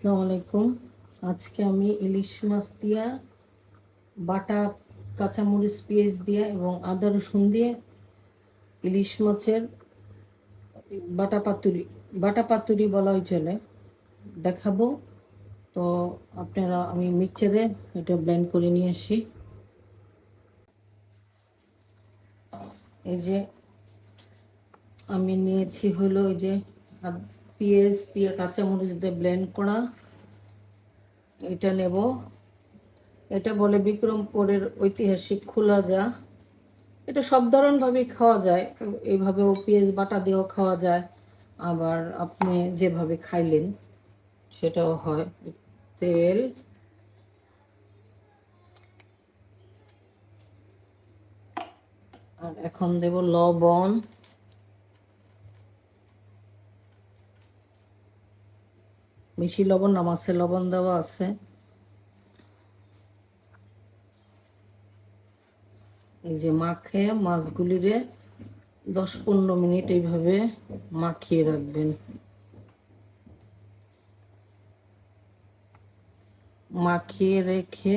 আসসালামু আলাইকুম। আজকে আমি ইলিশ মাছ দিয়া, বাটা, কাঁচামরিচ, পেঁয়াজ দিয়ে এবং আদা, রসুন দিয়ে ইলিশ মাছের বাটা পাতুরি বাটা পাতুরি বলাই চলে, দেখাবো। তো আপনারা, আমি মিক্সচারে এটা ব্লেন্ড করে নিয়ে আসি। এই যে আমি নিয়েছি হলো এই যে পেঁয়াজ দিয়ে কাঁচামরিচ দিয়ে ব্লেন্ড করা। এটা নেব। এটা বলে বিক্রমপুরের ঐতিহাসিক খোলা যা। এটা সব ধরনভাবেই খাওয়া যায়। এইভাবেও পেঁয়াজ বাটা দিয়েও খাওয়া যায়। আবার আপনি যেভাবে খাইলেন, সেটাও হয়। তেল। আর এখন দেব লবণ। বেশি লবণ না মাছের লবণ দেওয়া আছে। এই যে মাখে, মাছগুলিরে দশ পনেরো মিনিট এইভাবে মাখিয়ে রাখবেন। মাখিয়ে রেখে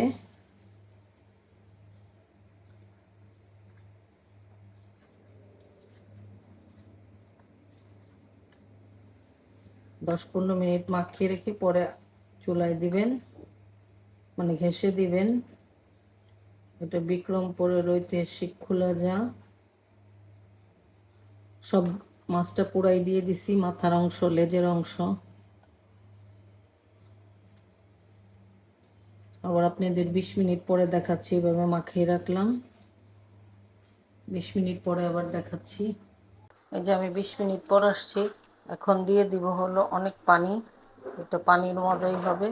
দশ পনেরো মিনিট মাখিয়ে রেখে পরে চুলায় দিবেন মানে ঘেঁষে দিবেন। এটা বিক্রমপুরের ঐতিহাসিক খোলা যা সব মাছটা পুরাই দিয়ে দিছি, মাথার অংশ, লেজের অংশ। আবার আপনাদের বিশ মিনিট পরে দেখাচ্ছি, এভাবে মাখিয়ে রাখলাম। বিশ মিনিট পরে আবার দেখাচ্ছি। এই যে আমি বিশ মিনিট পর আসছি। এখন দিয়ে দিব হলো অনেক পানি। এটা পানির মজাই হবে।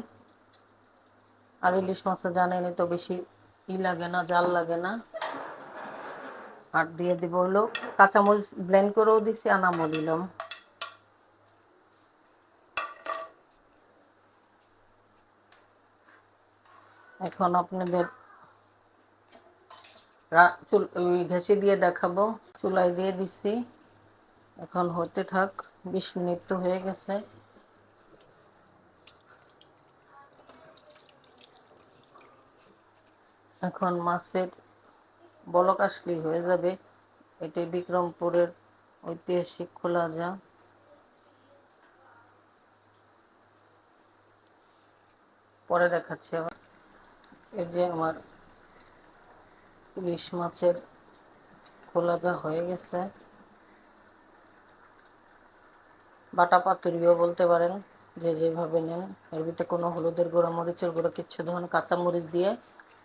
আর ইলিশ মাছে জানেনই তো বেশি ই লাগে না, জাল লাগে না। আর দিয়ে দিব হলো কাঁচামরিচ ব্লেন্ড করেও দিছি, আনামও দিলাম। এখন আপনাদের চুল ঘেঁষে দিয়ে দেখাবো। চুলায় দিয়ে দিছি। এখন হতে থাক। বিশ মিনিট তো হয়ে গেছে। এখন মাছের বলক আসলেই হয়ে যাবে। এটাই বিক্রমপুরের ঐতিহাসিক খোলা যা পরে দেখাচ্ছি আবার। এই যে আমার ইলিশ মাছের খোলা যা হয়ে গেছে। বাটা পাতুরিও বলতে পারেন, যে যেভাবে নেন। এর ভিতরে কোনো হলুদের গুঁড়ো, মরিচের গুঁড়ো কিচ্ছু ধরুন, কাঁচামরিচ দিয়ে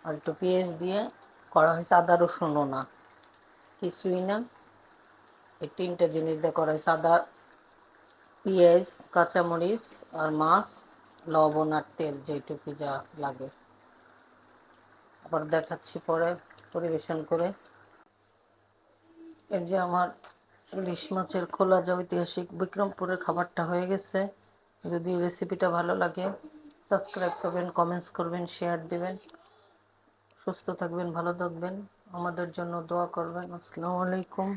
আর একটু পেঁয়াজ দিয়ে করা হয়েছে আদা রসুনও না কিছুই না। এই তিনটে জিনিস দিয়ে করা হয়েছে আদা, পেঁয়াজ, কাঁচামরিচ আর মাছ, লবণ আর তেল, যেটুকু যা লাগে। আবার দেখাচ্ছি পরে, পরিবেশন করে। এই যে আমার ইলিশ মাছের খোলা যা ঐতিহাসিক বিক্রমপুরের খাবারটা হয়ে গেছে। যদি রেসিপিটা ভালো লাগে সাবস্ক্রাইব করবেন কমেন্টস করবেন শেয়ার দেবেন। সুস্থ থাকবেন, ভালো থাকবেন। আমাদের জন্য দোয়া করবেন। আসসালামু আলাইকুম।